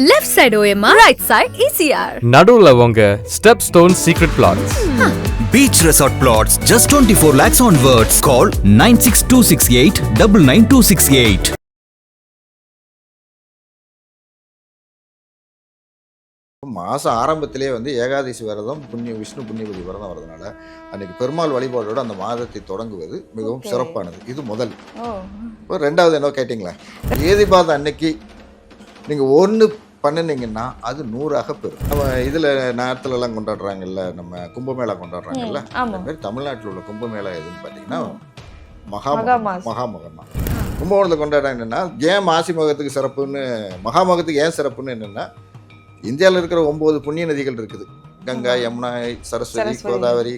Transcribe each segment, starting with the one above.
Left side OMR right side ECR நடுவுல உங்க step stone secret plots Beach Resort Plots, just 24 lakhs onwards. Call 96268 99268. மாதம் ஆரம்பத்திலே வந்து ஏகாதசி விரதம் புண்ணிய விஷ்ணு புண்ணியபதி விரதம் வரதுனால அன்னைக்கு பெருமாள் வழிபாடோட அந்த மாதத்தை தொடங்குவது மிகவும். சிறப்பானது. இது முதல். ரெண்டாவது என்ன கேட்டிங்களா? ஏதிபாத அன்னைக்கு நீங்கள் ஒன்று பண்ணுனீங்கன்னா அது நூறாக பெறும் நம்ம இதில் நேரத்துலலாம் கொண்டாடுறாங்கல்ல நம்ம கும்பமேளா கொண்டாடுறாங்கல்ல. அந்த மாதிரி தமிழ்நாட்டில் உள்ள கும்பமேளா எதுன்னு பார்த்தீங்கன்னா மகா மகாமாசி. மகாமகம் தான் கும்பகோணத்தில் கொண்டாடுறாங்க என்னென்னா ஏன் மாசி மகத்துக்கு சிறப்புன்னு மகாமகத்துக்கு ஏன் சிறப்புன்னு என்னென்னா இந்தியாவில் இருக்கிற ஒம்பது புண்ணிய நதிகள் இருக்குது. கங்கா யமுனா சரஸ்வதி. கோதாவரி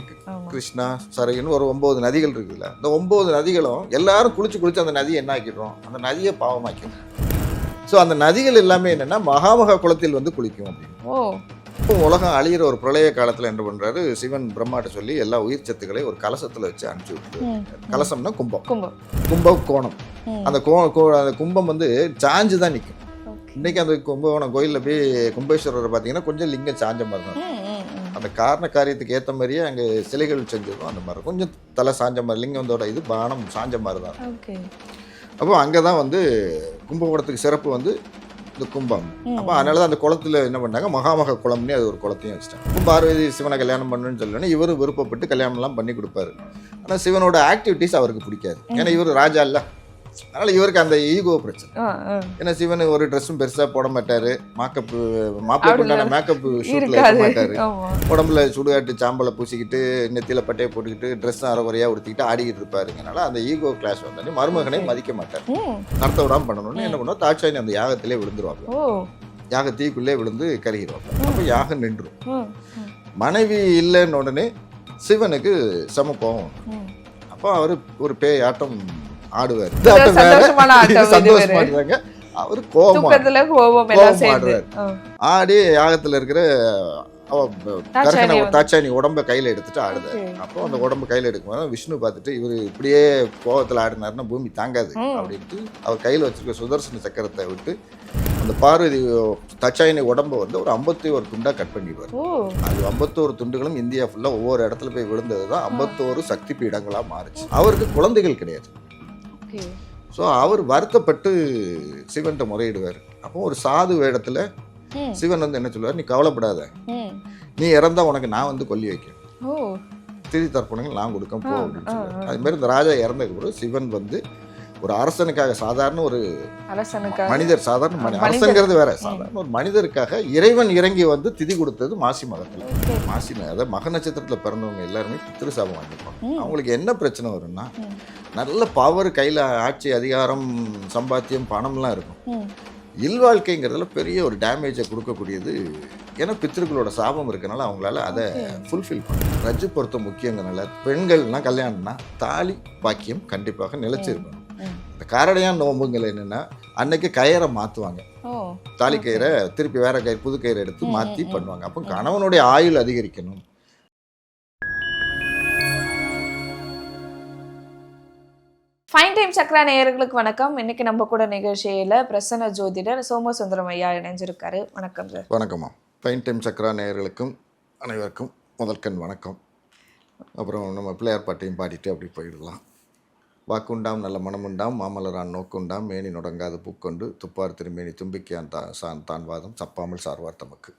கிருஷ்ணா சரைன்னு ஒரு ஒம்பது நதிகள் இருக்குல்ல இந்த ஒம்பது நதிகளும் எல்லாரும் குளிச்சு குளிச்சு அந்த நதியை என்ன ஆக்கிடுறோம்? அந்த நதியை பாவமாக்கிடும் ஸோ அந்த நதிகள் எல்லாமே என்னென்னா மகாமக குளத்தில் வந்து குளிக்கும் அப்படின்னு ஓ. இப்போ உலகம் அழியிற ஒரு பிரளய காலத்தில் என்ன பண்ணுறாரு சிவன் பிரம்மாட்ட சொல்லி எல்லா உயிர் சத்துக்களை ஒரு கலசத்தில் வச்சு அனுப்பிச்சு விட்டு கலசம்னா கும்பம். கும்பம். கும்ப கோணம். அந்த கோ அந்த கும்பம் வந்து சாஞ்சு தான் நிற்கும். இன்னைக்கு அந்த கும்பகோணம் கோயிலில் போய் கும்பேஸ்வரர் பார்த்தீங்கன்னா கொஞ்சம் லிங்கம் சாஞ்ச மாதிரி தான். அந்த காரண காரியத்துக்கு ஏற்ற மாதிரியே அங்கே சிலைகள் செஞ்சதும் அந்த மாதிரி. கொஞ்சம் தலை சாஞ்ச மாதிரி லிங்கத்தோட இது பானம் சாஞ்ச மாதிரி தான். அப்போ அங்கே தான் வந்து கும்பகோணத்துக்கு சிறப்பு வந்து இந்த கும்பம். அப்போ அதனால தான் அந்த குளத்துல என்ன பண்ணாங்க? மகாமக குளம்னே அது ஒரு குளத்தையும் வச்சுட்டாங்க. பார்வதி சிவனை கல்யாணம் பண்ணணும்னு சொல்லணும்னா இவரும் விருப்பப்பட்டு கல்யாணம்லாம் பண்ணி கொடுப்பாரு. ஆனால் சிவனோட ஆக்டிவிட்டீஸ் அவருக்கு பிடிக்காது. ஏன்னா இவர் ராஜா இல்லை. அதனால் இவருக்கு அந்த ஈகோ பிரச்சனை. ஏன்னா சிவன் ஒரு ட்ரெஸ்ஸும் பெருசாக போட மாட்டாரு. மேக்கப் மாப்பிள்ளை உண்டான மேக்கப் ஷூட்டில் இருக்க மாட்டாரு. உடம்புல சுடுகாட்டு சாம்பலை பூசிக்கிட்டு நெத்தியில் பட்டையை போட்டுக்கிட்டு ட்ரெஸ் அரைகுறையாக உடுத்திக்கிட்டு ஆடிக்கிட்டு இருப்பாருங்கனால அந்த ஈகோ கிளாஸ் வந்தாலே மருமகனை மதிக்க மாட்டார். நடத்த விடாமல் பண்ணணும்னு என்ன பண்ணுவோம் தாட்சாயணி அந்த யாகத்திலே விழுந்துருவாங்க யாக தீக்குள்ளே விழுந்து கருகிடுவாங்க அப்போ யாகம் நின்றும் மனைவி இல்லைன்னு உடனே சிவனுக்கு சம கோவம் ம். அப்போ அவர் ஒரு பேய் ஆட்டம் ஆடுவார். சந்தோஷமான. ஆடுறாங்க அவர் கோபம். ஆடி யாகத்தில் இருக்கிற கரகனை தாட்சாயணி உடம்ப கையில் எடுத்துட்டு ஆடுதார் Okay. அப்போ அந்த உடம்பு கையில் எடுக்கும்போது விஷ்ணு பார்த்துட்டு இவர் இப்படியே கோவத்தில் ஆடினாருன்னா பூமி தாங்காது. அப்படின்ட்டு அவர் கையில் வச்சிருக்க சுதர்சன சக்கரத்தை விட்டு அந்த பார்வதி தச்சாயினி உடம்பை வந்து ஒரு ஐம்பத்தி ஒரு துண்டாக கட் பண்ணிடுவார். அது ஐம்பத்தோரு துண்டுகளும் இந்தியா ஃபுல்லாக ஒவ்வொரு இடத்துல போய் விழுந்தது தான் ஐம்பத்தோரு சக்தி பீடங்களாக மாறுச்சு. அவருக்கு குழந்தைகள் கிடையாது. ஸோ அவர் வருத்தப்பட்டு சிவன்கிட்ட முறையிடுவார். அப்போ ஒரு சாது வேடத்தில் சிவன் வந்து என்ன சொல்லுவார்? நீ கவலைப்படாத. நீ இறந்தா உனக்கு நான் வந்து கொல்லி வைக்கிறேன். திதி தர்ப்பணங்கள் நான் கொடுக்க போ அப்படின்னு சொல்லுவார். மாதிரி இந்த ராஜா இறந்ததுக்கு பிறகு சிவன் வந்து ஒரு அரசனுக்காக சாதாரண ஒரு மனிதர் சாதாரண. அரசங்கிறது வேற சாதாரண ஒரு மனிதருக்காக இறைவன் இறங்கி வந்து திதி கொடுத்தது மாசி மகத்தில். மாசி அதாவது மக நட்சத்திரத்தில் பிறந்தவங்க எல்லாருமே பித்திரு சாபம் வாங்கிப்பாங்க. அவங்களுக்கு என்ன பிரச்சனை வரும்னா. நல்ல பவர் கையில் ஆட்சி அதிகாரம் சம்பாத்தியம் பணம்லாம் இருக்கும் இல்வாழ்க்கைங்கிறதுல பெரிய ஒரு டேமேஜை கொடுக்கக்கூடியது ஏன்னா பித்திருக்களோட சாபம் இருக்கனால அவங்களால அதை. ஃபுல்ஃபில் பண்ண ரஜ்ஜு பொருத்தம் முக்கியங்கிறனால பெண்கள்லாம் கல்யாணம்னா தாலி பாக்கியம் கண்டிப்பாக நிலைச்சிருக்கணும். இந்த காரடையான் நோம்புங்கள் என்னென்னா அன்னைக்கு கயிறை மாற்றுவாங்க தாலி. கயிறை திருப்பி வேற கயிறு புது கயிறு எடுத்து மாற்றி. பண்ணுவாங்க. அப்போ கணவனுடைய ஆயுள் அதிகரிக்கணும். ஃபைன் டைம் சக்ரா நேயர்களுக்கு வணக்கம். இன்னைக்கு நம்ம கூட நிகழ்ச்சியில பிரசன்ன ஜோதிடர் சோமசுந்தரம் ஐயா இணைஞ்சிருக்காரு. வணக்கம் சார். வணக்கம்மா. ஃபைன் டைம் சக்கரா நேயர்களுக்கும் அனைவருக்கும் முதல்கண் வணக்கம். அப்புறம் நம்ம பிள்ளையார் பாட்டையும் பாடிட்டு அப்படி போயிடலாம். வாக்குண்டாம் நல்ல மனமுண்டாம் மாமலரான் நோக்குண்டாம் மேனி நொடங்காத பூக்கொண்டு துப்பார் திருமேனி தும்பிக்கையான் தான் சான் தான் வாதம் சப்பாமல் சார்வார் தமக்கு.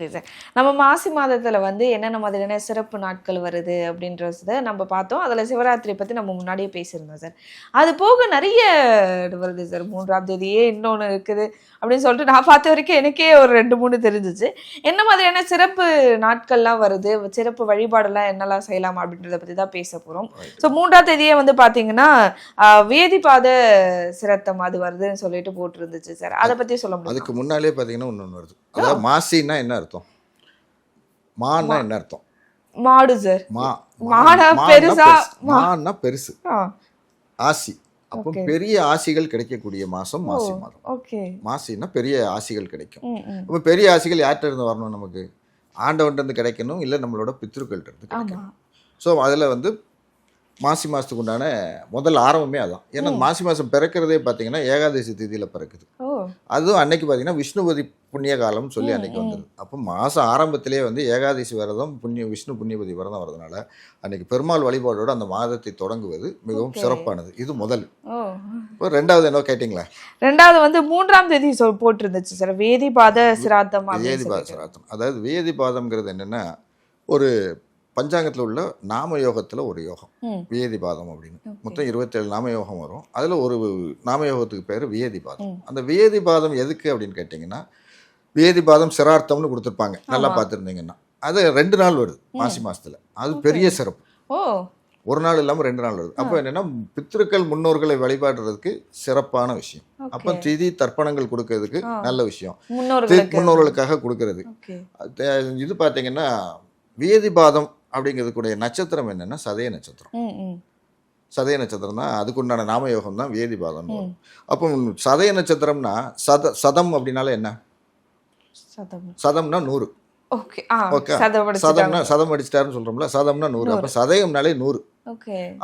ஓகே சார் நம்ம மாசி மாதத்துல வந்து என்னென்ன மாதிரியான சிறப்பு நாட்கள் வருது அப்படின்றத நம்ம பார்த்தோம். அதுல சிவராத்திரி பத்தி நம்ம முன்னாடியே பேசியிருந்தோம் சார். அது போக நிறைய வருது சார். மூன்றாம் தேதியே இன்னொன்று இருக்குது அப்படின்னு சொல்லிட்டு நான் பார்த்த வரைக்கும் எனக்கே ஒரு ரெண்டு மூணு தெரிஞ்சிச்சு. என்ன மாதிரியான சிறப்பு நாட்கள்லாம் வருது? சிறப்பு வழிபாடெல்லாம் என்னெல்லாம் செய்யலாம் அப்படின்றத பத்தி தான் பேச போறோம். ஸோ மூன்றாம் தேதியே வந்து பாத்தீங்கன்னா ஆஹ், வேதிபாத சிரத்தம் அது வருதுன்னு சொல்லிட்டு போட்டிருந்துச்சு சார். அதை பத்தி சொல்ல முடியும்? அதுக்கு முன்னாலே பார்த்தீங்கன்னா ஒன்று வருது. அதாவது மாசின்னா என்ன அர்த்தம்? மான்னா என்ன அர்த்தம்? மாடு சார் மா மான்னா பெருசா? மான்னா பெருசு. ஆசி. அப்போ. பெரிய ஆசிகள் கிடைக்கக்கூடிய மாசம் மாசி மாதம். ஓகே. மாசின்னா பெரிய ஆசிகள் கிடைக்கும். இப்போ பெரிய ஆசைகள் யார்கிட்ட இருந்து வரணும் நமக்கு? ஆண்டவன்ட்ட இருந்து கிடைக்கணும் இல்லை நம்மளோட பித்ருக்கள்கிட்ட இருந்து கிடைக்கணும்? ஸோ அதில் வந்து மாசி மாதத்துக்கு உண்டான முதல் ஆரம்பமே அதான். ஏன்னா மாசி மாதம் பிறக்கிறதே பார்த்தீங்கன்னா ஏகாதசி திதியில் பிறக்குது. அதுவும் அன்னைக்கு பார்த்தீங்கன்னா விஷ்ணுபதி புண்ணிய காலம்னு சொல்லி அன்னைக்கு வந்துடுது அப்போ மாதம் ஆரம்பத்திலே வந்து ஏகாதசி விரதம் புண்ணிய விஷ்ணு புண்ணியபதி விரதம் வரதுனால அன்னைக்கு பெருமாள் வழிபாடோடு அந்த மாதத்தை தொடங்குவது மிகவும். சிறப்பானது. இது முதல். இப்போ ரெண்டாவது என்ன கேட்டிங்களா? ரெண்டாவது வந்து மூன்றாம் தேதி சொல் போட்டிருந்துச்சு சார். வேதிபாத சிராத்தம் வேதிபாத. சிராத்தம். அதாவது வேதிபாதம்ங்கிறது என்னென்னா ஒரு பஞ்சாங்கத்தில் உள்ள நாம யோகத்தில் ஒரு யோகம் ம். வேதிபாதம் அப்படின்னு. மொத்தம் இருபத்தேழு நாம யோகம் வரும். அதில் ஒரு நாம யோகத்துக்கு பேர் வேதிபாதம் ம். அந்த வேதிபாதம் எதுக்கு அப்படின்னு கேட்டிங்கன்னா வேதிபாதம் சிரார்த்தம்னு கொடுத்துருப்பாங்க. நல்லா. பார்த்துருந்தீங்கன்னா. அது ரெண்டு நாள் வருது மாசி மாசத்துல. அது பெரிய சிறப்பு. ஓ. ஒரு நாள் இல்லாமல் ரெண்டு நாள் வருது. அப்போ என்னன்னா பித்திருக்கள் முன்னோர்களை வழிபாடுறதுக்கு சிறப்பான விஷயம். அப்போ திதி தர்ப்பணங்கள் கொடுக்கறதுக்கு. நல்ல விஷயம். முன்னோர்களுக்காக கொடுக்கறது. இது பார்த்தீங்கன்னா வேதிபாதம் அப்படிங்கிறதுக்குடைய நட்சத்திரம் என்னன்னா சதய நட்சத்திரம். சதய நட்சத்திரம் தான் அதுக்குண்டான நாமயோகம் தான் வேதிபாதம். அப்போ சதய நட்சத்திரம்னா சத சதம் அப்படின்னால என்ன? சதம். சதம்னா நூறு. சதம்னா சதம் அடிச்சிட்டாருன்னு சொல்றோம்ல சதம்னா நூறு. அப்போ சதயம்னாலே நூறு.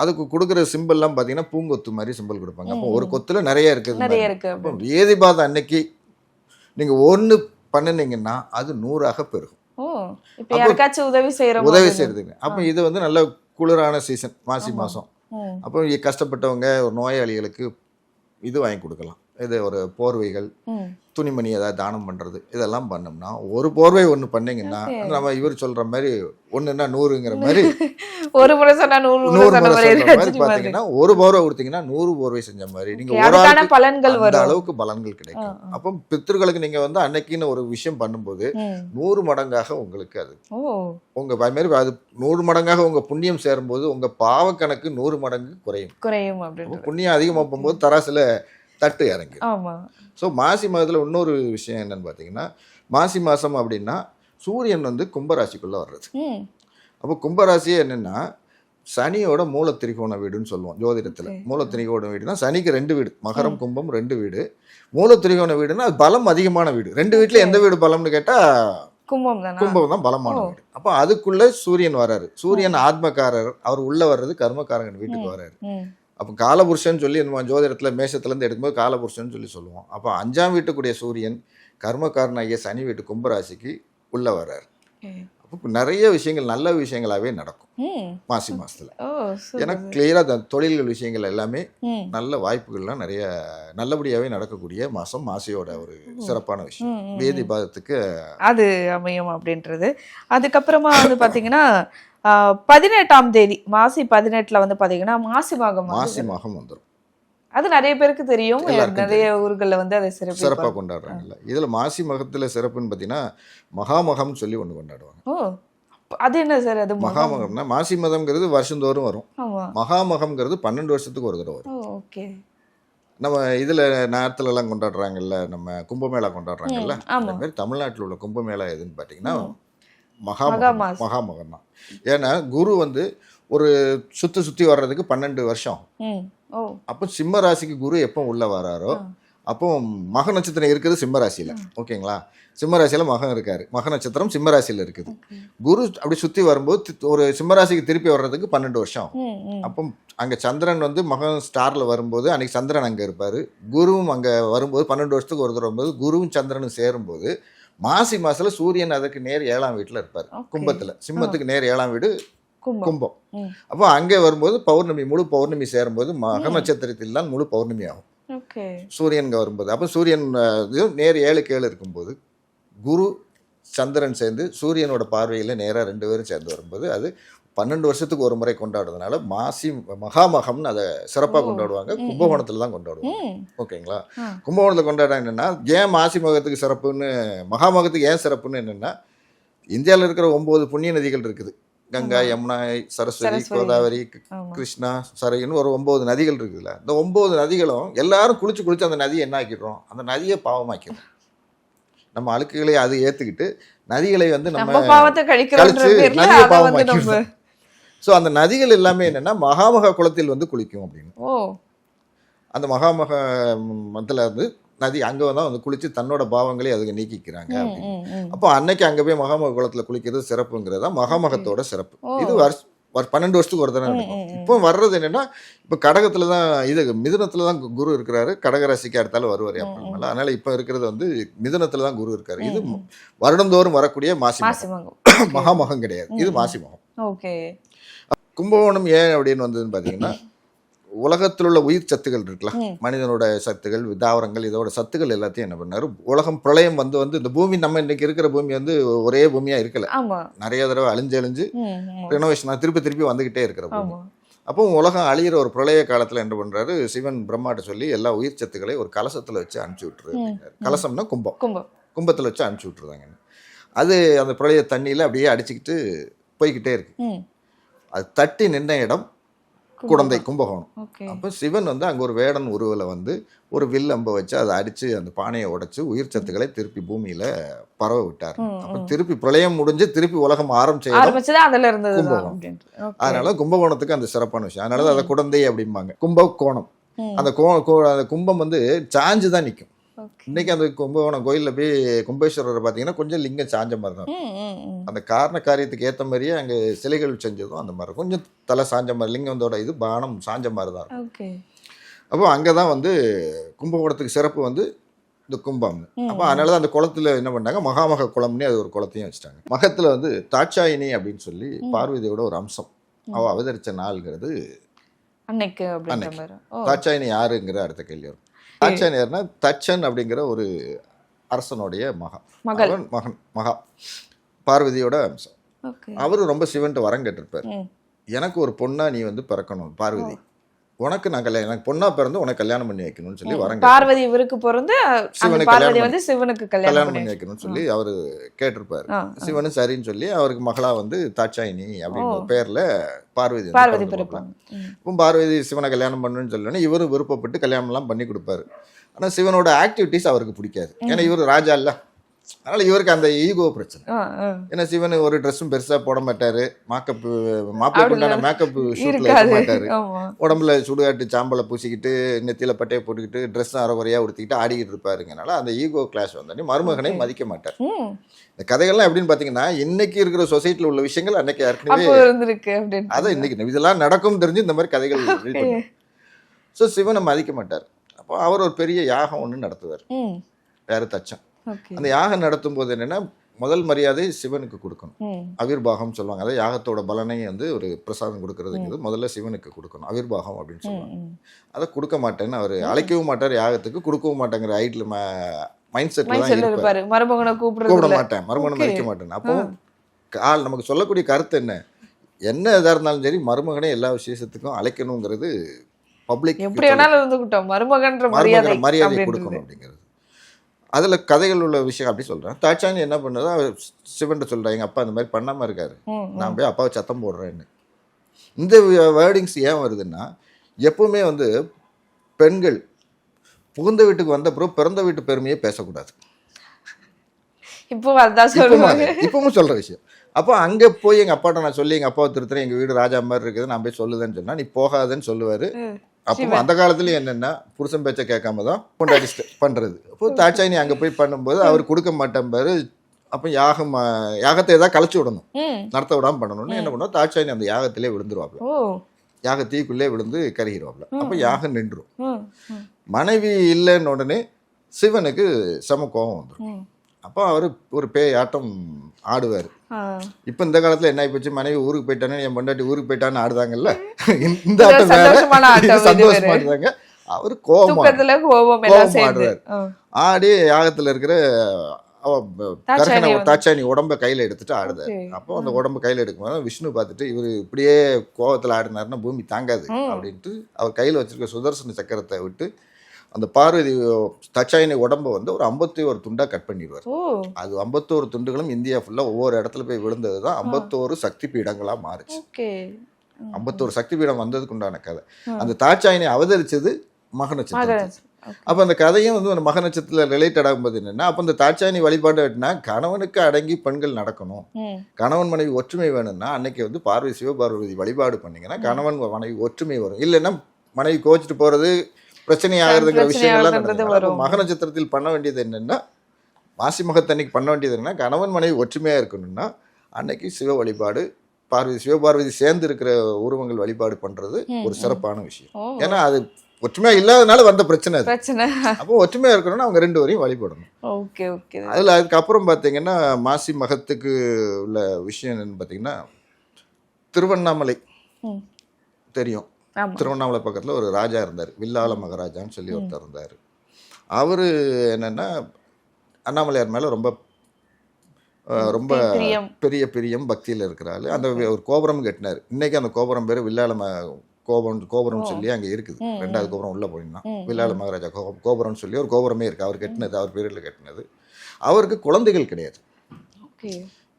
அதுக்கு கொடுக்குற சிம்பிள்லாம் பார்த்தீங்கன்னா பூங்கொத்து மாதிரி சிம்பிள் கொடுப்பாங்க. அப்போ ஒரு. கொத்துல நிறைய இருக்குது நிறைய இருக்கு. வேதிபாதம் அன்னைக்கு நீங்க ஒன்று பண்ணுனீங்கன்னா அது நூறாக பெருகும். இப்போ யாருக்காச்சும் உதவி செய்யறோம் உதவி செய்யறதுங்க அப்போ இது வந்து நல்ல குளிரான சீசன் மாசி. மாதம் அப்போ கஷ்டப்பட்டவங்க ஒரு நோயாளிகளுக்கு இது வாங்கி கொடுக்கலாம். இது ஒரு போர்வைகள் துணிமணி ஏதாவது தானம் பண்ணுறது இதெல்லாம் பண்ணோம்னா ஒரு போர்வை ஒன்று பண்ணீங்கன்னா. நம்ம இவர் சொல்கிற மாதிரி ஒன்றுன்னா நூறுங்கிற மாதிரி ஒரு முறை சொன்னா நூறு நூறு மாதிரி. பார்த்தீங்கன்னா ஒரு போர்வை கொடுத்தீங்கன்னா நூறு போர்வை செஞ்ச மாதிரி நீங்கள் ஒரு ஆளுக்கு பலன்கள் வரும் அளவுக்கு பலன்கள் கிடைக்கும். அப்போ பித்தர்களுக்கு நீங்கள் வந்து அன்னைக்குன்னு ஒரு விஷயம் பண்ணும்போது. நூறு மடங்காக உங்களுக்கு அது ஓ உங்க அது மாதிரி அது நூறு மடங்காக உங்க புண்ணியம் சேரும்போது உங்க பாவ கணக்கு நூறு மடங்கு குறையும் குறையும் புண்ணியம் அதிகமாக போகும்போது தராசுல தட்டு இறங்கி. ஸோ மாசி மாதத்தில் இன்னொரு விஷயம் என்னன்னு பார்த்தீங்கன்னா மாசி மாதம் அப்படின்னா சூரியன் வந்து கும்பராசிக்குள்ளே வர்றது. அப்போ கும்பராசியே என்னென்னா சனியோட மூல திரிகோண வீடுன்னு சொல்லுவோம் ஜோதிடத்தில். மூல திரிகோண வீடுனா சனிக்கு ரெண்டு வீடு மகரம் கும்பம் ரெண்டு வீடு. மூல திரிகோண வீடுனா அது பலம் அதிகமான வீடு. ரெண்டு வீட்டில் எந்த வீடு பலம்னு கேட்டால் கும்பம் தானா? கும்பம் தான் பலமான. வீடு. அப்போ அதுக்குள்ள சூரியன் வராரு. சூரியன் ஆத்மக்காரர் அவர் உள்ள வர்றது கர்மக்காரங்கன் வீட்டுக்கு. வராரு. அப்போ காலபுருஷன் சொல்லி நம்ம ஜோதிடத்தில் மேஷத்துலேருந்து எடுக்கும்போது காலபுருஷன் சொல்லி சொல்லுவோம். அப்போ அஞ்சாம் வீட்டுக்குடைய சூரியன் கர்மக்காரனாகிய சனி வீட்டு கும்பராசிக்கு உள்ள வர்றாரு. அப்போ நிறைய விஷயங்கள் நல்ல விஷயங்களாகவே நடக்கும். மாசி மாசத்துல. ஏன்னா கிளியராக தொழில்கள் விஷயங்கள் எல்லாமே நல்ல வாய்ப்புகள்லாம் நிறைய நல்லபடியாகவே நடக்கக்கூடிய மாதம் மாசியோட ஒரு சிறப்பான விஷயம். வேதி பாதத்துக்கு அது அமையும் அப்படின்றது. அதுக்கப்புறமா வந்து பாத்தீங்கன்னா ஆஹ், பதினெட்டாம் தேதி மாசி பதினெட்டுல வந்து பாத்தீங்கன்னா மாசி மாகம் மாசி மாகம் வந்துடும் அது நிறைய பேருக்கு தெரியும். நிறைய ஊர்கள்ல வந்து அதை சிறப்பு சிறப்பாக கொண்டாடுறாங்கல்ல இதில் மாசி மகத்தில் சிறப்புன்னு பார்த்தீங்கன்னா மகாமகம்னு சொல்லி ஒன்று கொண்டாடுவாங்க. ஓ அது என்ன சார்? அது மகம்? மகாமகம்னா மாசி மதம்ங்கிறது வருஷந்தோறும் வரும். மகாமகம்ங்கிறது பன்னெண்டு வருஷத்துக்கு ஒரு தடவை வரும். ஓகே. நம்ம இதில் நேரத்துல எல்லாம் கொண்டாடுறாங்கல்ல நம்ம கும்பமேளா கொண்டாடுறாங்கல்ல. அதே மாதிரி தமிழ்நாட்டில் உள்ள கும்பமேளா எதுன்னு பார்த்தீங்கன்னா ம். மகாமகம் மகாமாசி. மகாமகம் தான். ஏன்னா குரு வந்து ஒரு சுற்றி சுற்றி வர்றதுக்கு பன்னெண்டு வருஷம். அப்போ சிம்ம ராசிக்கு குரு எப்போ உள்ள வராரோ. அப்போ மக நட்சத்திரம் இருக்குது சிம்ம ராசியில. ஓகேங்களா? சிம்ம ராசியில மகன் இருக்காரு. மக நட்சத்திரம் சிம்ம ராசியில இருக்குது. குரு அப்படி சுத்தி வரும்போது ஒரு சிம்ம ராசிக்கு திருப்பி வர்றதுக்கு பன்னெண்டு வருஷம். அப்போ அங்க சந்திரன் வந்து மகன் ஸ்டார்ல வரும்போது அன்னைக்கு சந்திரன் அங்க இருப்பாரு. குருவும் அங்க வரும்போது பன்னெண்டு வருஷத்துக்கு ஒரு தடவை வரும்போது குருவும் சந்திரனும் சேரும்போது மாசி மாசத்துல சூரியன் அதற்கு நேர் ஏழாம் வீட்டுல இருப்பாரு. கும்பத்துல. சிம்மத்துக்கு நேர் ஏழாம் வீடு கும்பம். அப்போ அங்கே வரும்போது பௌர்ணமி முழு பௌர்ணமி சேரும்போது மக நட்சத்திரத்தில் தான் முழு பௌர்ணமி ஆகும். சூரியன் வரும்போது. அப்போ சூரியன் நேர் ஏழு கேழு இருக்கும்போது குரு சந்திரன் சேர்ந்து சூரியனோட பார்வையில் நேராக ரெண்டு பேரும் சேர்ந்து வரும்போது அது பன்னெண்டு வருஷத்துக்கு ஒரு முறை கொண்டாடுறதுனால மாசி மகாமகம்னு அதை சிறப்பாக. கொண்டாடுவாங்க. கும்பகோணத்தில் தான் கொண்டாடுவாங்க ஓகேங்களா. கும்பகோணத்தில் கொண்டாட என்னென்னா ஏன் மாசி மகத்துக்கு சிறப்புன்னு மகாமகத்துக்கு ஏன் சிறப்புன்னு என்னென்னா இந்தியாவில் இருக்கிற ஒம்பது புண்ணிய நதிகள் இருக்குது கங்கா. யமுனா சரஸ்வதி. கோதாவரி கிருஷ்ணா சரைன்னு ஒரு ஒம்பது நதிகள் இருக்குதுல்ல இந்த ஒம்பது நதிகளும் எல்லாரும் குளிச்சு குளிச்சு அந்த நதியை என்ன ஆக்கிடுறோம் அந்த நதியை பாவமாக்கிடும் நம்ம அழுக்குகளை அது ஏற்றுக்கிட்டு நதிகளை வந்து நம்ம கழிச்சு நதியை பாவமாக்கிடுறோம் ஸோ அந்த நதிகள் எல்லாமே என்னன்னா மகாமக குளத்தில் வந்து குளிக்கும் அப்படின்னு. ஓ. அந்த மகாமக மத்தில் வந்து நதி அங்கே தான் வந்து குளிச்சு தன்னோட பாவங்களை அதுக்கு நீக்கிக்கிறாங்க அப்போ அன்னைக்கு அங்கே போய் மகாமக குளத்தில் குளிக்கிறது சிறப்புங்கிறது தான் மகாமகத்தோட சிறப்பு. இது வருஷ பன்னெண்டு வருஷத்துக்கு ஒரு தடவை இப்போ வர்றது என்னன்னா இப்போ கடகத்துல தான் இது மிதுனத்துல தான் குரு இருக்கிறாரு. கடகராசிக்கு அடுத்தாலும் வருவார் அப்புறமேல அதனால இப்போ இருக்கிறது வந்து மிதுனத்துல தான் குரு இருக்காரு. இது வருடந்தோறும் வரக்கூடிய மாசி மாசி மகம். மகம் மகாமகம் கிடையாது. இது மாசி மகம். ஓகே. கும்பகோணம் ஏன் அப்படின்னு வந்ததுன்னு பார்த்தீங்கன்னா உலகத்தில் உள்ள உயிர் சத்துக்கள் இருக்குல்ல? மனிதனோட சத்துக்கள் தாவரங்கள் இதோட சத்துக்கள் எல்லாத்தையும் என்ன பண்ணாரு? உலகம் பிரளயம் வந்து வந்து இந்த பூமி நம்ம இன்னைக்கு இருக்கிற பூமி வந்து ஒரே பூமியா இருக்கல. நிறைய தடவை அழிஞ்சு அழிஞ்சு. ரெனோவேஷன் திருப்பி திருப்பி வந்துகிட்டே இருக்கிற பூமி. அப்போ உலகம் அழியிற ஒரு பிரளய காலத்துல என்ன பண்றாரு? சிவன் பிரம்மாட்ட சொல்லி எல்லா உயிர் சத்துக்களை ஒரு கலசத்துல வச்சு அனுப்பிச்சு விட்டுரு. கலசம்னா கும்பம். கும்பத்துல வச்சு அனுப்பிச்சு விட்டுருதாங்க அது அந்த பிரளய தண்ணியில அப்படியே அடிச்சுக்கிட்டு போய்கிட்டே இருக்கு. அது தட்டி நின்ன இடம் குடந்தை கும்பகோணம். அப்போ சிவன் வந்து அங்கே ஒரு வேடன் உருவில் வந்து ஒரு வில் அம்பை வச்சு அதை அடித்து அந்த பானையை உடைச்சு உயிர் சத்துக்களை திருப்பி பூமியில் பரவ விட்டார். அப்போ திருப்பி பிரளயம் முடிஞ்சு திருப்பி உலகம் ஆரம்பிச்ச கும்பகோணம். அதனால கும்பகோணத்துக்கு அந்த சிறப்பான விஷயம். அதனால தான் அதை குடந்தை அப்படிம்பாங்க. கும்பகோணம். அந்த கோ அந்த கும்பம் வந்து சாஞ்சு தான் நிற்கும். இன்னைக்கு அந்த கும்பகோணம் கோயிலில் போய் கும்பேஸ்வரர் பார்த்தீங்கன்னா கொஞ்சம் லிங்கம் சாஞ்ச மாதிரி தான். அந்த காரண காரியத்துக்கு ஏற்ற மாதிரியே அங்கே சிலைகள் செஞ்சதும் அந்த மாதிரி. கொஞ்சம் தலை சாஞ்ச மாதிரி லிங்கத்தோட இது பானம் சாஞ்ச மாதிரி தான் இருக்கும். அப்போ அங்கே தான் வந்து கும்பகோணத்துக்கு சிறப்பு வந்து இந்த கும்பம். அப்போ அதனால தான் அந்த குளத்துல என்ன பண்ணாங்க? மகாமக குளம்னே அது ஒரு குளத்தையும் வச்சுட்டாங்க. மகத்தில் வந்து தாட்சாயினி அப்படின்னு சொல்லி பார்வதியோட ஒரு அம்சம். அவ அவதரிச்ச நாள்ங்கிறது அன்னைக்கு தாட்சாயினி யாருங்கிற அடுத்த கேள்வி வரும். யாருன்னா தச்சன் அப்படிங்கிற ஒரு அரசனுடைய மகன். மகள். அவன் மகன் மகா. பார்வதியோட அம்சம். அவரு ரொம்ப சிவன்ட்டு வரம் கேட்டிருப்பார். எனக்கு ஒரு பொண்ணா நீ வந்து பிறக்கணும் பார்வதி. உனக்கு நான் கல்யாணம் எனக்கு பொண்ணா பிறந்து உனக்கு கல்யாணம் பண்ணி வைக்கணும்னு சொல்லி கேட்டார். பார்வதி இவருக்கு பிறந்து சிவனுக்கு கல்யாணம் வந்து சிவனுக்கு கல்யாணம் பண்ணி வைக்கணும்னு சொல்லி அவரு கேட்டிருப்பாரு. ஆ, சிவனும் சரின்னு சொல்லி அவருக்கு மகளா வந்து தாட்சாயினி அப்படிங்கிற பேர்ல பார்வதி பார்வதி. இப்போ பார்வதி சிவனை கல்யாணம் பண்ணணும்னு சொல்லணும் இவரும் விருப்பப்பட்டு கல்யாணம் எல்லாம் பண்ணி கொடுப்பாரு. ஆனா சிவனோட ஆக்டிவிட்டிஸ் அவருக்கு பிடிக்காது. ஏன்னா இவர் ராஜா இல்ல. அதனால இவருக்கு அந்த ஈகோ பிரச்சனை. ஏன்னா சிவன் ஒரு ட்ரெஸ்ஸும் பெருசா போட மாட்டாரு. மேக்கப் மாப்பிள்ளை உண்டான மேக்கப் ஷூட்ல இருக்க மாட்டாரு. உடம்புல சுடுகாட்டு சாம்பலை பூசிக்கிட்டு நெத்தியில பட்டையை போட்டுக்கிட்டு ட்ரெஸ் அரைகுறையா உடுத்திக்கிட்டு ஆடிக்கிட்டு இருப்பாருங்கனால அந்த ஈகோ கிளாஸ் வந்தோடனே மருமகனை மதிக்க மாட்டார். இந்த கதைகள்லாம் எப்படின்னு பார்த்தீங்கன்னா இன்னைக்கு இருக்கிற சொசைட்டில உள்ள விஷயங்கள் அன்னைக்கு ஏற்கனவே அப்போ இருந்திருக்கு அப்படின்னு அதை இன்னைக்கு இதெல்லாம் நடக்கும் தெரிஞ்சு இந்த மாதிரி கதைகள் ஸோ சிவனை மதிக்க மாட்டார். அப்போ அவர் ஒரு பெரிய யாகம் ஒன்று நடத்துவார். ம். வேற தச்சன் ஓகே அந்த யாகம் நடத்தும் போது என்னன்னா முதல் மரியாதை சிவனுக்கு கொடுக்கணும். ம். அவிர்பாகம் சொல்லுவாங்க. அதாவது யாகத்தோட பலனை வந்து ஒரு பிரசாதம் கொடுக்கறதுங்கிறது முதல்ல சிவனுக்கு கொடுக்கணும். அவிர்பாகம் அப்படின்னு சொல்லுவாங்க. அதை கொடுக்க மாட்டேன்னு அவர் அழைக்கவும் மாட்டார் யாகத்துக்கு கொடுக்கவும் மாட்டேங்கிற ஐட்ல மைண்ட் மைண்ட் தான் இருப்பார். மருமகனை கூப்பிட மாட்டேன். மருமகனை. மதிக்க மாட்டேன். அப்போ ஆள் நமக்கு சொல்லக்கூடிய கருத்து என்ன? என்ன இதாக இருந்தாலும் சரி மருமகனே எல்லா விசேஷத்துக்கும் அழைக்கணுங்கிறது பப்ளிக் எப்படி வேணாலும் இருந்துகிட்டோம். மருமகன்ற மரியாதை மரியாதை. கொடுக்கணும் அப்படிங்கிறது. அதில் கதைகள் உள்ள விஷயம் அப்படி சொல்கிறேன் தாட்சாணி என்ன பண்ணுறது சிவன்ட்ட சொல்கிறா எங்கள் அப்பா இந்த மாதிரி பண்ணாமல் இருக்காரு. நான் போய் அப்பாவை சத்தம் போடுறேன்னு. இந்த வேர்டிங்ஸ் ஏன் வருதுன்னா எப்பவுமே வந்து பெண்கள் புகுந்த வீட்டுக்கு வந்த பிறகு பிறந்த வீட்டு பெருமையை பேசக்கூடாது. இப்போ இப்பவும் சொல்லுவாங்க இப்பவும் சொல்ற விஷயம். அப்போ அங்க போய் எங்க அப்பாட்ட நான் சொல்லி எங்க அப்பாவை திருத்துறேன் எங்க வீடு ராஜா மாதிரி இருக்குது நான் போய் சொல்லுதேன்னு சொன்னா நீ போகாதன்னு சொல்லுவாரு. அப்போ அந்த காலத்துல என்னன்னா புருஷன் பேச்சை கேட்காம தான் கொண்டாடி பண்றது. அப்போ தாட்சாயினி அங்க போய் பண்ணும்போது அவர் கொடுக்க மாட்டேன் பாரு அப்போ யாகம் யாகத்தை ஏதாவது கலைச்சு விடணும். நடத்த விடாம பண்ணணும்னு என்ன பண்ணுவோம் தாட்சாயினி அந்த யாகத்திலே விழுந்துருவாப்ல. யாக தீக்குள்ளே விழுந்து கருகிடுவாப்ல அப்போ யாகம் நின்றும். ம். ம், மனைவி இல்லைன்னு உடனே சிவனுக்கு செம கோபம் வந்துடும் அப்போ அவர் ஒரு பேய் ஆட்டம் ஆடுவார். இப்போ இந்த காலத்துல என்ன ஆயிப்போச்சு? மனைவி ஊருக்கு போயிட்டானே என் பொண்டாட்டி ஊருக்கு போயிட்டான்னு ஆடுதாங்கல்ல இந்த ஆட்டம் வேற. சந்தோஷமா. ஆடுறாங்க. அவர் கோபம் கோபம் ஆடுறாரு. ஆடி யாகத்துல இருக்கிற கரகனை தாட்சாயணி உடம்ப கையில எடுத்துட்டு ஆடுதாரு. அப்போ அந்த உடம்ப கையில எடுக்கும்போது விஷ்ணு பார்த்துட்டு இவர் இப்படியே கோவத்துல ஆடினாருன்னா பூமி தாங்காது அப்படின்ட்டு அவர் கையில வச்சிருக்க சுதர்சன சக்கரத்தை விட்டு அந்த பார்வதி தச்சாயினி உடம்ப வந்து ஒரு ஐம்பத்தி ஒரு துண்டா கட் பண்ணிடுவார். அது ஐம்பத்தோரு துண்டுகளும் இந்தியா ஃபுல்லா ஒவ்வொரு இடத்துல போய் விழுந்தது தான் ஐம்பத்தோரு சக்தி பீடங்களா மாறுச்சு. ஐம்பத்தோரு சக்தி பீடம் வந்ததுக்கு உண்டான கதை. அந்த தாட்சாயினை அவதரிச்சது மக நட்சத்திரம் மகன் அப்போ அந்த கதையும் வந்து ஒரு மக நட்சத்திரத்தில் ரிலேட்டட் ஆகும்போது என்னன்னா அப்போ அந்த தாட்சாயினி வழிபாடு அப்படின்னா கணவனுக்கு அடங்கி பெண்கள் நடக்கணும். கணவன் மனைவி ஒற்றுமை வேணும்னா அன்னைக்கு வந்து பார்வதி சிவபார்வதி வழிபாடு பண்ணீங்கன்னா கணவன் மனைவி ஒற்றுமை வரும். இல்லைன்னா மனைவி கோச்சிட்டு போறது பிரச்சனை ஆகிறதுங்கிற பிரச்சனை விஷயங்கள்லாம். மக நட்சத்திரத்தில் பண்ண வேண்டியது என்னன்னா மாசி மகத்தன்னைக்கு பண்ண வேண்டியது என்னன்னா கணவன் மனைவி ஒற்றுமையா இருக்கணும்னா அன்னைக்கு சிவ வழிபாடு பார்வதி சிவபார்வதி சேர்ந்து இருக்கிற உருவங்கள் வழிபாடு பண்றது ஒரு சிறப்பான விஷயம். ஏன்னா அது ஒற்றுமையா இல்லாதனால வந்த பிரச்சனை அது. பிரச்சனை. அப்போ ஒற்றுமையா இருக்கணும்னா அவங்க ரெண்டு வரையும் வழிபடணும். Okay okay. அதில் அதுக்கப்புறம் பார்த்தீங்கன்னா மாசி மகத்துக்கு உள்ள விஷயம் என்னன்னு பார்த்தீங்கன்னா திருவண்ணாமலை. தெரியும். திருவண்ணாமலை பக்கத்தில் ஒரு ராஜா இருந்தார். வில்லால மகாராஜான்னு சொல்லி ஒருத்தர் இருந்தார். அவர் என்னன்னா அண்ணாமலையார் மேலே ரொம்ப ரொம்ப. பெரிய பிரியம். பக்தியில் இருக்கிறாரு. அந்த ஒரு கோபுரம் கட்டினார். இன்னைக்கு அந்த கோபுரம் பேர் வில்லால ம கோபுரம் கோபுரம் சொல்லி அங்கே இருக்குது. ரெண்டாவது கோபுரம் உள்ள போனீங்கன்னா வில்லால மகாராஜா கோ- கோபுரம்னு சொல்லி ஒரு கோபுரமே இருக்குது அவர் கட்டினது அவர் பேரில் கட்டினது. அவருக்கு குழந்தைகள் கிடையாது.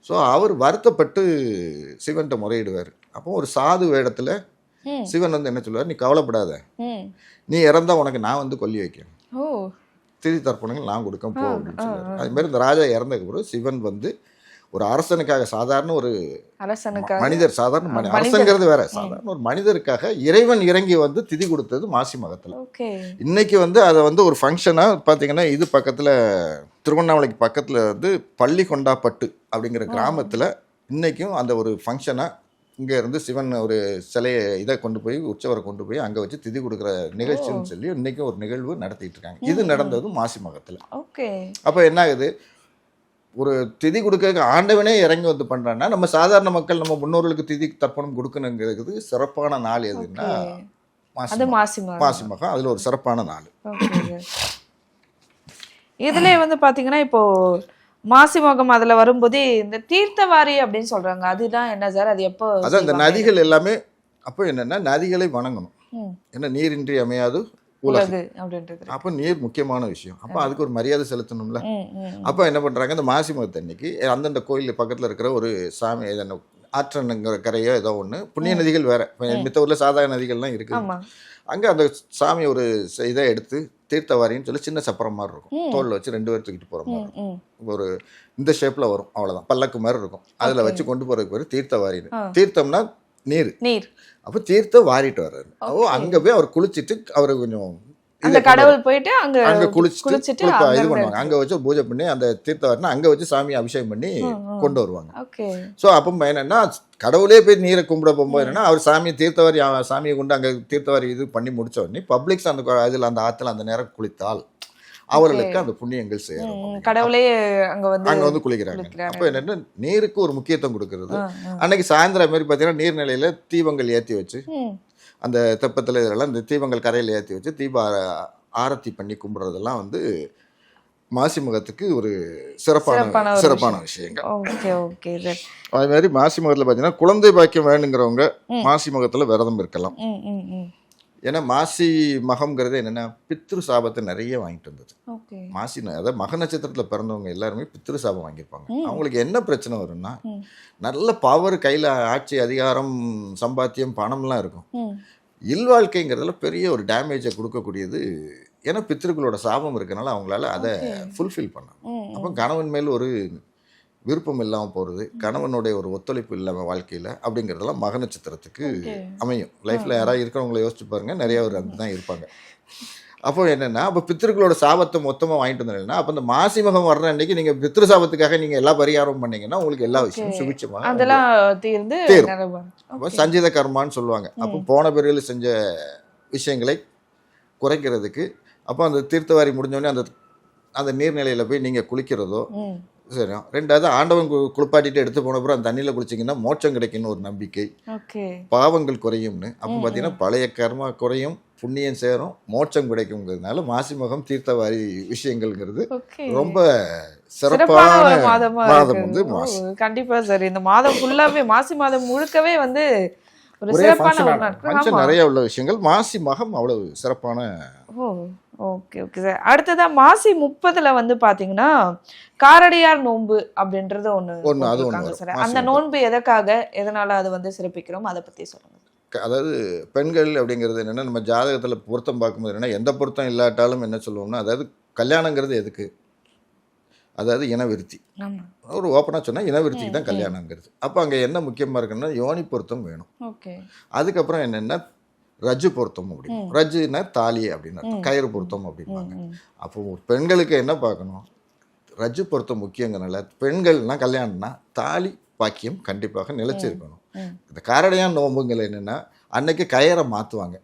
ஸோ அவர் வருத்தப்பட்டு சிவன்கிட்ட முறையிடுவார். அப்போ ஒரு சாது வேடத்தில் சிவன் வந்து என்ன சொல்லுவார்? நீ கவலைப்படாத. நீ இறந்தா உனக்கு நான் வந்து கொல்லி வைக்கிறேன். திதி தர்ப்பணங்கள் நான் கொடுக்க போ அப்படின்னு சொல்லுவார். அது மாதிரி இந்த ராஜா இறந்ததுக்கு பிறகு சிவன் வந்து ஒரு அரசனுக்காக சாதாரண ஒரு மனிதர் சாதாரண. அரசங்கிறது வேற. சாதாரண ஒரு மனிதருக்காக இறைவன் இறங்கி வந்து திதி கொடுத்தது மாசி மகத்தில். இன்னைக்கு வந்து அதை வந்து ஒரு ஃபங்க்ஷனாக பார்த்தீங்கன்னா இது பக்கத்தில் திருவண்ணாமலைக்கு பக்கத்தில் வந்து பள்ளி கொண்டாப்பட்டு அப்படிங்கிற கிராமத்தில் இன்னைக்கும் அந்த ஒரு ஃபங்க்ஷனாக இங்கே இருந்து சிவன் ஒரு சிலையை இதை கொண்டு போய் உற்சவரை கொண்டு போய் அங்கே வச்சு திதி கொடுக்குற நிகழ்ச்சின்னு சொல்லி இன்னைக்கும் ஒரு நிகழ்வு நடத்திட்டு இருக்காங்க. இது நடந்தது மாசி மகத்தில். ஓகே. அப்போ என்ன ஆகுது? ஒரு திதி கொடுக்க ஆண்டவனே இறங்கி வந்து பண்ணுறான்னா நம்ம சாதாரண மக்கள் நம்ம முன்னோர்களுக்கு திதி தர்ப்பணம் கொடுக்கணுங்கிறது சிறப்பான நாள் எதுன்னா. மாசி. மாசி மகம். அதில் ஒரு சிறப்பான நாள். ஓகே. இதுல வந்து பாத்தீங்கன்னா இப்போ மாசி மகம் அதுல வரும்போது இந்த தீர்த்தவாரி அப்படின்னு சொல்றாங்க. அதுதான் என்ன சார்? அது எப்போ அதான் இந்த? நதிகள் எல்லாமே அப்போ என்னன்னா நதிகளை வணங்கணும். ம், ஏன்னா நீரின்றி அமையாது உலகு. அப்போ நீர் முக்கியமான விஷயம். அப்போ அதுக்கு ஒரு மரியாதை செலுத்தணும்ல. அப்போ என்ன பண்ணுறாங்க இந்த மாசி மகத்து அன்னைக்கு அந்தந்த கோயில் பக்கத்தில் இருக்கிற ஒரு சாமி என்ன ஆற்றணுங்கிற கரையோ ஏதோ ஒன்று புண்ணிய நதிகள் வேற. மித்த ஊரில் சாதாரண நதிகள்லாம் இருக்குது. ஆமா. அங்கே அந்த சாமி ஒரு இதை எடுத்து தீர்த்தவாரின்னு சொல்லி சின்ன சப்பரம் மாதிரி இருக்கும். தோளில் வச்சு ரெண்டு பேர் தூக்கிட்டு போகிற மாதிரி. ஒரு இந்த ஷேப்பில் வரும். அவ்வளோதான் பல்லக்கு மாதிரி இருக்கும். அதில். வச்சு கொண்டு போகிறதுக்கு பேர் தீர்த்தவாரின்னு. தீர்த்தம்னா நீர். நீர். அப்போ தீர்த்தம் வாரிட்டு வர்றாரு. ஓ. அங்கே போய் அவர் குளிச்சுட்டு அவர் கொஞ்சம் அந்த கடவுள் போயிட்டு அங்க அங்க குளிச்சுட்டு குளிச்சுட்டு இது பண்ணுவாங்க. அங்க வச்சு பூஜை பண்ணி அந்த தீர்த்தவாரினா அங்க வச்சு சாமி அபிஷேகம் பண்ணி. கொண்டு வருவாங்க. ஸோ அப்போ என்னன்னா கடவுளே போய் நீரை கும்பிட போகும்போது என்னன்னா அவர் சாமி தீர்த்தவாரி சாமியை கொண்டு அங்க தீர்த்தவாரி இது பண்ணி முடிச்ச உடனே பப்ளிக்ஸ் அந்த இதுல அந்த ஆத்துல அந்த நேரம் குளித்தால் அவர்களுக்கு அந்த புண்ணியங்கள் சேரும் கடவுளே அங்க வந்து அங்க வந்து குளிக்கிறாங்க. அப்போ என்னன்னா நீருக்கு ஒரு முக்கியத்துவம் கொடுக்கறது. அன்னைக்கு சாயந்தரம் மாதிரி பார்த்தீங்கன்னா நீர்நிலையில தீபங்கள் ஏற்றி வச்சு அந்த தெப்பத்தில் இதெல்லாம் இந்த தீபங்கள் கரையில் ஏற்றி வச்சு தீப ஆர- ஆரத்தி பண்ணி கும்பிட்றதெல்லாம் வந்து மாசி மகத்துக்கு ஒரு சிறப்பான சிறப்பான விஷயங்கள் ஓகே ஓகே சார் அதே மாதிரி மாசி மகத்தில் பார்த்தீங்கன்னா குழந்தை பாக்கியம் வேணுங்கிறவங்க. மாசி மகத்தில் விரதம் இருக்கலாம். ஏன்னா மாசி மகம்ங்கிறது என்னென்னா பித்ரு சாபத்தை நிறைய வாங்கிட்டு வந்தது. மாசி அதாவது மக நட்சத்திரத்தில் பிறந்தவங்க எல்லாருமே பித்ரு சாபம் வாங்கியிருப்பாங்க. அவங்களுக்கு என்ன பிரச்சனை வரும்னா. நல்ல பவர் கையில் ஆட்சி அதிகாரம் சம்பாத்தியம் பணம்லாம் இருக்கும். இல்வாழ்க்கைங்கிறதுல பெரிய ஒரு டேமேஜை கொடுக்கக்கூடியது ஏன்னா பித்திருக்களோட சாபம் இருக்கனால அவங்களால அதை. ஃபுல்ஃபில் பண்ண ம் அப்போ கணவன் மேல் ஒரு விருப்பம் இல்லாமல் போகிறது கணவனுடைய ஒரு ஒத்துழைப்பு இல்லாமல் வாழ்க்கையில் அப்படிங்கிறதெல்லாம் மக நட்சத்திரத்துக்கு. அமையும். லைஃப்பில் யாராவது இருக்கிறவங்கள யோசிச்சு பாருங்க நிறைய ஒரு அப்படி தான் இருப்பாங்க. அப்போ என்னென்னா அப்போ பித்திருக்களோட சாபத்தை மொத்தமாக வாங்கிட்டு வந்தீங்கன்னா அப்போ இந்த மாசி மகம் வர்ற அன்னைக்கு நீங்கள் பித்திரு சாபத்துக்காக நீங்கள் எல்லா பரிகாரமும் பண்ணீங்கன்னா உங்களுக்கு எல்லா விஷயமும். சுபிச்சமாக அதெல்லாம் தீர்ந்து தீரும். அப்போ. சஞ்சீத கர்மான்னு சொல்லுவாங்க. அப்போ போன பிறகு செஞ்ச விஷயங்களை குறைக்கிறதுக்கு அப்போ அந்த தீர்த்தவாரி முடிஞ்சோடனே அந்த அந்த நீர்நிலையில் போய் நீங்கள் குளிக்கிறதோ சரி ரெண்டாவது ஆண்டவன் குளிப்பாட்டிட்டு எடுத்து போன அப்புறம் அந்த தண்ணியில் குளிச்சிங்கன்னா மோட்சம் கிடைக்கும்னு ஒரு நம்பிக்கை. பாவங்கள் குறையும்னு. அப்போ பார்த்தீங்கன்னா பழைய கர்மா குறையும். புண்ணியம் சேரும் மோட்சம் கிடைக்குங்கிறதுனால மாசி மகம் தீர்த்தவாரி விஷயங்கள்ங்கிறது ரொம்ப சிறப்பான மாதமா. வந்து கண்டிப்பா சார். இந்த மாதம் ஃபுல்லாவே மாசி மாதம் முழுக்கவே வந்து ஒரு ஃபங்க்ஷன். நிறைய உள்ள விஷயங்கள். மாசி மகம் அவ்வளவு சிறப்பான ஓகே ஓகே சார். அடுத்ததா மாசி முப்பதுல வந்து பாத்தீங்கன்னா காரடியார் நோன்பு அப்படின்றது ஒண்ணு ஒண்ணு, அது. சார். அந்த. நோன்பு எதற்காக எதனால அது வந்து சிறப்பிக்கிறோம்? அதை பத்தி சொல்லுங்க அதாவது பெண்கள் அப்படிங்கிறது என்னென்னா நம்ம ஜாதகத்தில் பொருத்தம் பார்க்கும்போது என்னென்னா எந்த பொருத்தம் இல்லாட்டாலும் என்ன சொல்லுவோம்னா அதாவது கல்யாணங்கிறது எதுக்கு? அதாவது இனவிருத்தி. ஒரு ஓப்பனாக சொன்னால் இனவிருத்திக்கு தான் கல்யாணங்கிறது. அப்போ அங்கே என்ன முக்கியமாக இருக்குன்னா யோனி பொருத்தம் வேணும். அதுக்கப்புறம் என்னென்னா ரஜ்ஜு பொருத்தம் அப்படின்னு ம். ரஜ்ஜுன்னா தாலி அப்படின்னு. கயிறு பொருத்தம் அப்படிம்பாங்க. அப்போ பெண்களுக்கு என்ன பார்க்கணும்? ரஜ்ஜு பொருத்தம் முக்கியங்கிறனால பெண்கள்னா கல்யாணம்னா தாலி பாக்கியம் கண்டிப்பாக நிலைச்சிருக்கணும். இந்த காரடையான் நோம்புங்கள் என்னென்னா அன்னைக்கு கயிறை மாற்றுவாங்க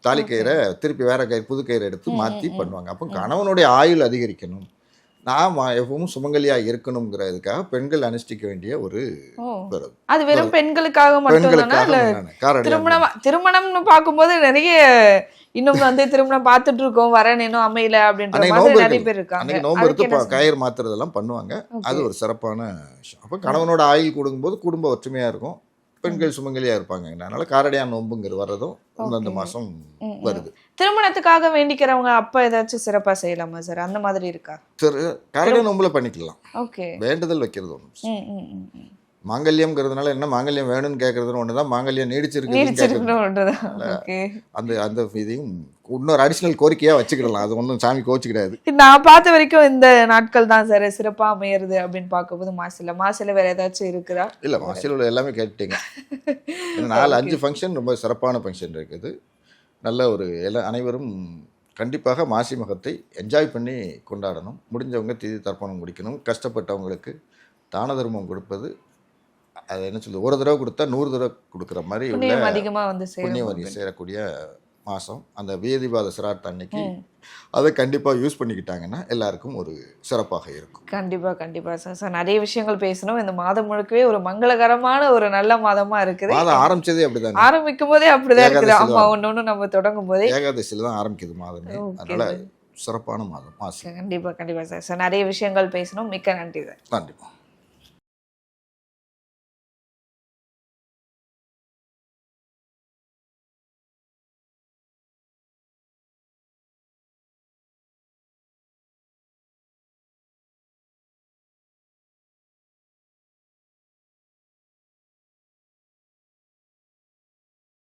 தாலி கயிறை திருப்பி வேற கயிறு புது கயிறு எடுத்து மாற்றி பண்ணுவாங்க. அப்போ கணவனுடைய ஆயுள் அதிகரிக்கணும். நான் மா- எப்பவும் சுமங்கலியாக இருக்கணுங்கிறதுக்காக பெண்கள் அனுஷ்டிக்க வேண்டிய ஒரு அது வெறும் பெண்களுக்காக மட்டும் திருமணம் திருமணம்னு பார்க்கும்போது நிறைய இன்னும் வந்து திருமணம் பார்த்துட்டு இருக்கோம் வரேன் இன்னும் அமையல அப்படின்ற மாதிரி நிறைய. பேர் இருக்காங்க. நோம்பு எடுத்து கயிறு மாத்துறதெல்லாம் பண்ணுவாங்க. அது ஒரு சிறப்பான விஷயம். அப்போ கணவனோட ஆயுள் கொடுக்கும்போது குடும்ப ஒற்றுமையா இருக்கும். பெண்கள் சுமங்கலியா இருப்பாங்க. அதனால காரடையான் நோம்புங்கிற வர்றதும் அந்தந்த மாசம் வருது. திருமணத்துக்காக வேண்டிக்கிறவங்க அப்ப ஏதாச்சும் சிறப்பா செய்யலாமா சார் அந்த மாதிரி இருக்கா? திரு காரடையான் நோம்புல பண்ணிக்கலாம். ஓகே வேண்டுதல் வைக்கிறது ஒன்று. மாங்கல்யம்ங்கிறதுனால என்ன மாங்கல்யம் வேணும்னு கேட்கறது ஒன்று தான் மாங்கல்யம் நீடிச்சிருக்கு அந்த அந்த இதையும் இன்னொரு அடிஷ்னல் கோரிக்கையா வச்சுக்கிடலாம். அது ஒன்றும் சாமி கோச்சிக்கிடாது நான் பார்த்த வரைக்கும் இந்த நாட்கள் தான் சார். சிறப்பா அமையிறது அப்படின்னு பார்க்கும்போது மாசில. மாசில வேற ஏதாச்சும் இருக்குதா? இல்லை மாசியில் உள்ள எல்லாமே கேட்டுட்டீங்க. நாலு அஞ்சு ஃபங்க்ஷன் ரொம்ப சிறப்பான ஃபங்க்ஷன் இருக்குது. நல்ல ஒரு எல்லா அனைவரும் கண்டிப்பாக மாசி மகத்தை என்ஜாய் பண்ணி கொண்டாடணும். முடிஞ்சவங்க திதி தர்ப்பணம் முடிக்கணும். கஷ்டப்பட்டவங்களுக்கு தான தர்மம் கொடுப்பது அது என்ன சொல்லுது ஒரு தடவை கொடுத்தா நூறு தடவை கொடுக்குற மாதிரி உள்ள புண்ணியம் அதிகமா வந்து புண்ணியம் சேரக்கூடிய மாதம் அந்த வேதிபாத சிரார்த்த அன்னைக்கு அதை கண்டிப்பாக யூஸ் பண்ணிக்கிட்டாங்கன்னா எல்லாருக்கும் ஒரு சிறப்பாக இருக்கும். கண்டிப்பா கண்டிப்பா சார். சார் நிறைய விஷயங்கள் பேசணும். இந்த மாதம் முழுக்கவே ஒரு மங்களகரமான ஒரு நல்ல மாதமா இருக்குது. மாதம் ஆரம்பிச்சதே அப்படிதானே? ஆரம்பிக்கும் போதே அப்படிதான் இருக்குது. ஏகாதசியில ஆமா வரும். ஒண்ணு ஒண்ணு நம்ம தொடங்கும் போதே. ஏகாதசியில் தான் ஆரம்பிக்குது மாதமே. அதனால சிறப்பான மாதம். மாசி. கண்டிப்பா கண்டிப்பா சார். சார் நிறைய விஷயங்கள் பேசணும். மிக்க நன்றி சார். நன்றி.